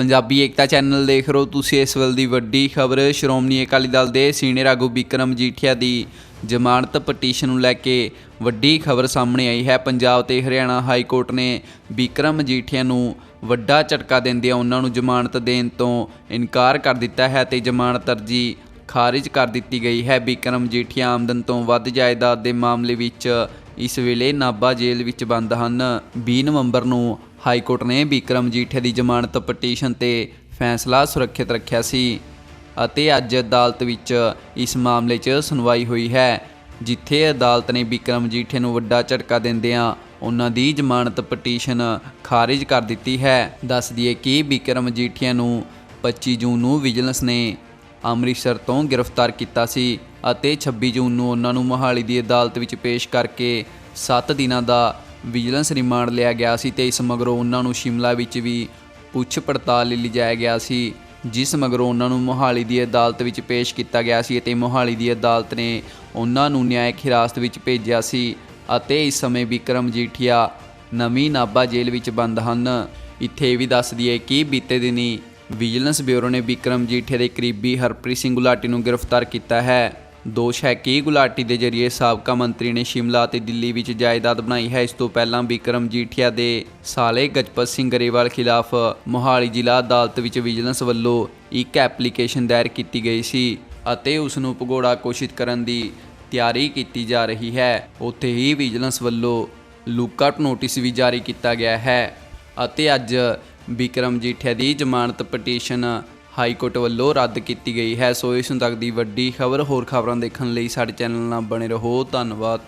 ਪੰਜਾਬੀ ਏਕਤਾ channel ਦੇਖ ਰਹੇ ਹੋ ਤੁਸੀਂ ਇਸ ਵੇਲੇ ਦੀ ਵੱਡੀ ਖਬਰ। ਸ਼੍ਰੋਮਣੀ ਅਕਾਲੀ ਦਲ ਦੇ ਸੀਨੀਅਰ ਆਗੂ ਵਿਕਰਮ ਜੀਠੀਆ ਦੀ ਜ਼ਮਾਨਤ ਪਟੀਸ਼ਨ ਨੂੰ ਲੈ ਕੇ ਵੱਡੀ ਖਬਰ ਸਾਹਮਣੇ ਆਈ ਹੈ। ਪੰਜਾਬ ਤੇ ਹਰਿਆਣਾ ਹਾਈ ਕੋਰਟ ਨੇ ਵਿਕਰਮ ਜੀਠੀਆ ਨੂੰ ਵੱਡਾ ਝਟਕਾ ਦਿੰਦਿਆਂ ਉਹਨਾਂ ਨੂੰ ਜ਼ਮਾਨਤ ਦੇਣ ਤੋਂ ਇਨਕਾਰ ਕਰ ਦਿੱਤਾ ਹੈ ਤੇ ਜ਼ਮਾਨਤ ਅਰਜੀ ਖਾਰਿਜ ਕਰ ਦਿੱਤੀ ਗਈ ਹੈ। ਵਿਕਰਮ ਜੀਠੀਆ ਆਮਦਨ ਤੋਂ ਵੱਧ ਜਾਇਦਾਦ ਦੇ ਮਾਮਲੇ ਵਿੱਚ ਇਸ ਵੇਲੇ ਨਾਭਾ ਜੇਲ੍ਹ ਵਿੱਚ ਬੰਦ ਹਨ। 20 ਨਵੰਬਰ ਨੂੰ ਹਾਈ ਕੋਰਟ ਨੇ ਵਿਕਰਮ ਜੀਠੇ ਦੀ ਜ਼ਮਾਨਤ ਪਟੀਸ਼ਨ ਤੇ ਫੈਸਲਾ ਸੁਰੱਖਿਅਤ ਰੱਖਿਆ ਸੀ ਅਤੇ ਅੱਜ ਅਦਾਲਤ ਵਿੱਚ ਇਸ ਮਾਮਲੇ 'ਚ ਸੁਣਵਾਈ ਹੋਈ ਹੈ, ਜਿੱਥੇ ਅਦਾਲਤ ਨੇ ਵਿਕਰਮ ਜੀਠੇ ਨੂੰ ਵੱਡਾ ਝਟਕਾ ਦਿੰਦਿਆਂ ਉਹਨਾਂ ਦੀ ਜ਼ਮਾਨਤ ਪਟੀਸ਼ਨ ਖਾਰਿਜ ਕਰ ਦਿੱਤੀ ਹੈ। ਦੱਸ ਦਈਏ ਕਿ ਵਿਕਰਮ ਜੀਠੀਆ ਨੂੰ 25 ਜੂਨ ਨੂੰ ਵਿਜੀਲੈਂਸ ਨੇ ਅੰਮ੍ਰਿਤਸਰ ਤੋਂ ਗ੍ਰਿਫਤਾਰ ਕੀਤਾ ਸੀ ਅਤੇ 26 ਜੂਨ ਨੂੰ ਉਹਨਾਂ ਨੂੰ ਮੋਹਾਲੀ ਦੀ ਅਦਾਲਤ ਵਿੱਚ ਪੇਸ਼ ਕਰਕੇ 7 ਦਿਨਾਂ ਦਾ ਵਿਜੀਲੈਂਸ ਰਿਮਾਂਡ ਲਿਆ ਗਿਆ ਸੀ ਤੇ ਇਸ ਮਗਰੋਂ ਉਹਨਾਂ ਨੂੰ ਸ਼ਿਮਲਾ ਵਿੱਚ ਵੀ ਪੁੱਛ ਪੜਤਾਲ ਲਈ ਲਿਜਾਇਆ ਗਿਆ ਸੀ, ਜਿਸ ਮਗਰੋਂ ਉਹਨਾਂ ਨੂੰ ਮੋਹਾਲੀ ਦੀ ਅਦਾਲਤ ਵਿੱਚ ਪੇਸ਼ ਕੀਤਾ ਗਿਆ ਸੀ ਅਤੇ ਮੋਹਾਲੀ ਦੀ ਅਦਾਲਤ ਨੇ ਉਹਨਾਂ ਨੂੰ ਨਿਆਇਕ ਹਿਰਾਸਤ ਵਿੱਚ ਭੇਜਿਆ ਸੀ ਅਤੇ ਇਸ ਸਮੇਂ ਵਿਕਰਮ ਜੀਠੀਆ ਨਵੀਂ ਨਾਭਾ ਜੇਲ੍ਹ ਵਿੱਚ ਬੰਦ ਹਨ। ਇੱਥੇ ਇਹ ਵੀ ਦੱਸ ਦਈਏ ਕਿ ਬੀਤੇ ਦਿਨੀ ਵਿਜੀਲੈਂਸ ਬਿਊਰੋ ਨੇ ਵਿਕਰਮ ਜੀਠੇ ਦੇ ਕਰੀਬੀ ਹਰਪ੍ਰੀਤ ਸਿੰਘ ਗੁਲਾਟੀ ਨੂੰ ਗ੍ਰਿਫਤਾਰ ਕੀਤਾ ਹੈ। ਦੋਸ਼ ਹੈ ਕਿ ਗੁਲਾਟੀ ਦੇ ਜ਼ਰੀਏ ਸਾਬਕਾ ਮੰਤਰੀ ਨੇ ਸ਼ਿਮਲਾ ਅਤੇ ਦਿੱਲੀ ਵਿੱਚ ਜਾਇਦਾਦ ਬਣਾਈ ਹੈ। ਇਸ ਤੋਂ ਪਹਿਲਾਂ ਵਿਕਰਮ ਜੀਠੀਆ ਦੇ ਸਾਲੇ ਗਜਪਤ ਸਿੰਘ ਗਰੇਵਾਲ ਖਿਲਾਫ ਮੋਹਾਲੀ ਜ਼ਿਲ੍ਹਾ ਅਦਾਲਤ ਵਿੱਚ ਵਿਜੀਲੈਂਸ ਵੱਲੋਂ ਇੱਕ ਐਪਲੀਕੇਸ਼ਨ ਦਾਇਰ ਕੀਤੀ ਗਈ ਸੀ ਅਤੇ ਉਸ ਨੂੰ ਭਗੌੜਾ ਘੋਸ਼ਿਤ ਕਰਨ ਦੀ ਤਿਆਰੀ ਕੀਤੀ ਜਾ ਰਹੀ ਹੈ। ਉੱਥੇ ਹੀ ਵਿਜੀਲੈਂਸ ਵੱਲੋਂ ਲੁੱਕਆਊਟ ਨੋਟਿਸ ਵੀ ਜਾਰੀ ਕੀਤਾ ਗਿਆ ਹੈ ਅਤੇ ਅੱਜ ਵਿਕਰਮ ਜੀਠਿਆ ਦੀ ਜ਼ਮਾਨਤ ਪਟੀਸ਼ਨ ਹਾਈ ਕੋਰਟ ਵੱਲੋਂ ਰੱਦ ਕੀਤੀ ਗਈ ਹੈ। ਸੋ ਇਸ ਨੂੰ ਤੱਕ ਦੀ ਵੱਡੀ ਖਬਰ ਹੋਰ ਖਬਰਾਂ ਦੇਖਣ ਲਈ ਸਾਡੇ ਚੈਨਲ ਨਾਲ ਬਣੇ ਰਹੋ। ਧੰਨਵਾਦ।